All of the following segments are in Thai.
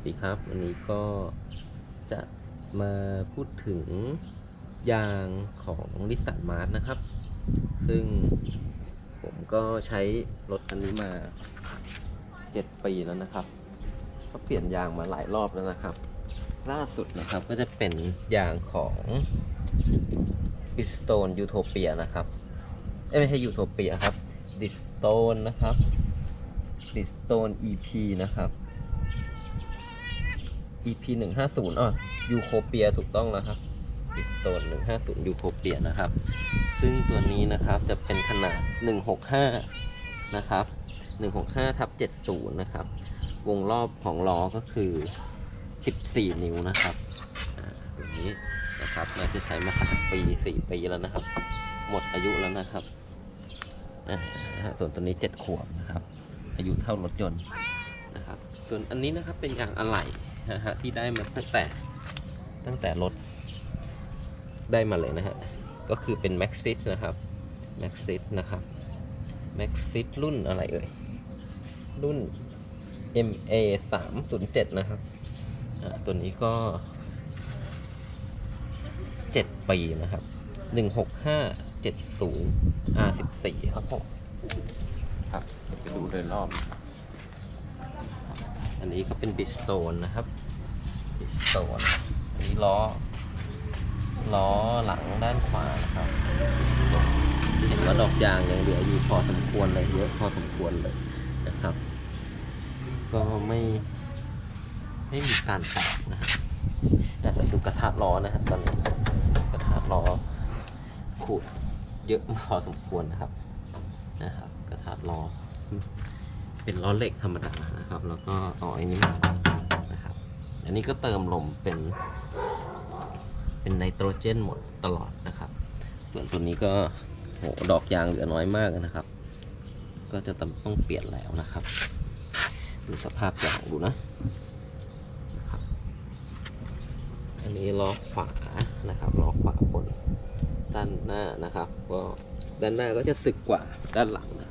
สดีครับ วันนี้ก็จะมาพูดถึงยางของนิสันมาร์ s นะครับ ซึ่งผมก็ใช้รถคันนี้มา 7 ปีแล้วนะครับ ก็เปลี่ยนยางมาหลายรอบแล้วนะครับ ล่าสุดนะครับก็จะเป็นยางของ b i s t o n e Utopia นะครับไม่ใช่ Utopia ครับ b i s t o n e นะครับ b i s t o n e EP นะครับ EP 150อ๋อยูโคเปียถูกต้องแล้วครับ b i s t o n e 150ยูโคเปียนะครับ ซึ่งตัวนี้นะครับจะเป็นขนาด165นะครับ165ทับ70นะครับ วงรอบของล้อก็คือ14นิ้วนะครับอ่าตัวนี้นะครับน่าจะใช้มา3ปี4ปีแล้วนะครับ หมดอายุแล้วนะครับส่วนตัวนี้7ขวบนะครับ อายุเท่ารถยนต์นะครับ ส่วนอันนี้นะครับเป็นยางอะไหล่ นะฮะที่ได้มาตั้งแต่ตั้งแต่รถได้มาเลยนะฮะ ก็คือเป็น Maxis นะครับ Maxis นะครับ Maxis รุ่นอะไรเอ่ย รุ่น MA 3 0 7นะครับตัวนี้ก็ 7 ปีนะครับ 165 70 R14 ครับผมครับไปดูโดยรอรับ อันนี้ก็เป็นบิสโตนนะครับบิสโตนอันนี้ล้อ ล้อหลังด้านขวานะครับเห็นว่าดอกยางยังเหลืออยู่พอสมควรเลยเยอะพอสมควรเลยนะครับ ก็ไม่ไม่มีการแตกนะครับแต่ดูกระทะล้อนะครับตอนนี้กระทะล้อขูดเยอะพอสมควรนะครับนะครับ กระทะล้อ เป็นล้อเหล็กธรรมดานะครับ แล้วก็ต่ออันนี้มานะครับ อันนี้ก็เติมลมเป็น เป็นไนโตรเจนหมดตลอดนะครับ ส่วนตัวนี้ก็โหดอกยางเหลือน้อยมากนะครับ ก็จะต้องเปลี่ยนแล้วนะครับ ดูสภาพยางดูนะอันนี้ล้อขวานะครับล้อขวาบนด้านหน้านะครับ ก็ด้านหน้าก็จะสึกกว่าด้านหลังนะ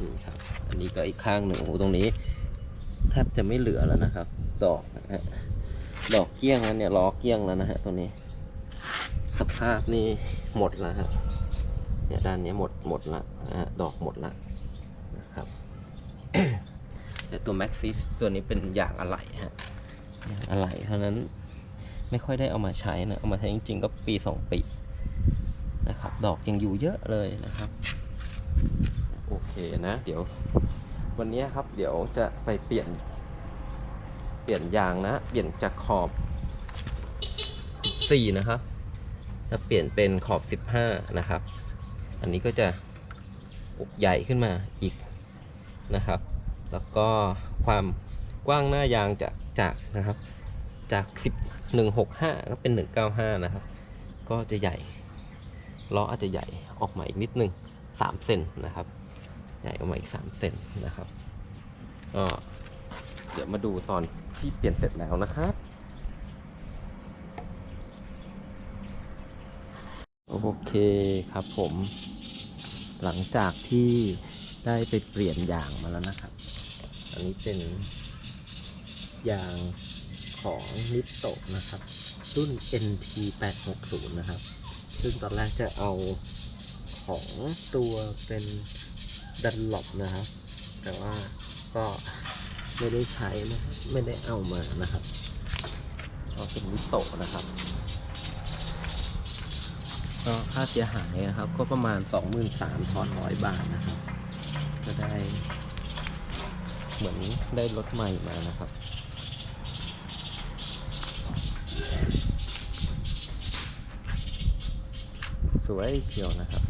นี่ครับ อันนี้ก็อีกข้างหนึ่งโอ้โหตรงนี้แทบจะไม่เหลือแล้วนะครับ ดอกนะฮะดอกเกี้ยงแล้วเนี่ยล้อเกี้ยงแล้วนะฮะตัวนี้ สภาพนี่หมดแล้วฮะเนี่ยด้านนี้หมดหมดละฮะดอกหมดละนะครับแต่ตัว Maxis ตัวนี้เป็นอย่างอะไหล่ฮะอย่างอะไหล่เท่านั้นไม่ค่อยได้เอามาใช้นะเอามาใช้จริงๆก็ปีสองปีนะครับ ดอกยังอยู่เยอะเลยนะครับ โอเคนะ เดี๋ยววันนี้ครับเดี๋ยวจะไปเปลี่ยน เปลี่ยนยางนะ เปลี่ยนจากขอบ 14 นะครับจะเปลี่ยนเป็นขอบ 15 นะครับ อันนี้ก็จะอกใหญ่ขึ้นมาอีกนะครับ แล้วก็ความกว้างหน้ายางจากจากนะครับ จาก 1165 ก็เป็น 195 นะครับ ก็จะใหญ่ล้ออาจจะใหญ่ออกมาอีกนิดนึง3เซนนะครับ ใหญ่ออกมาอีก 3 เซนนะครับก็เดี๋ยวมาดูตอนที่เปลี่ยนเสร็จแล้วนะครับโอเคครับผมหลังจากที่ได้ไปเปลี่ยนยางมาแล้วนะครับ อันนี้เป็นยางของนิโตะนะครับ รุ่น NT 860 นะครับ ซึ่งตอนแรกจะเอาของตัวเป็น ดันหลบนะครับ แต่ว่าก็ไม่ได้ใช้นะไม่ได้เอามานะครับก็เป็นนิโตะนะครับก็ค่าเสียหายนะครับ ก็ประมาณ 23,000ถอนร้อยบาทนะครับ ก็ได้ เหมือนได้รถใหม่มานะครับสวยเชียวนะครับ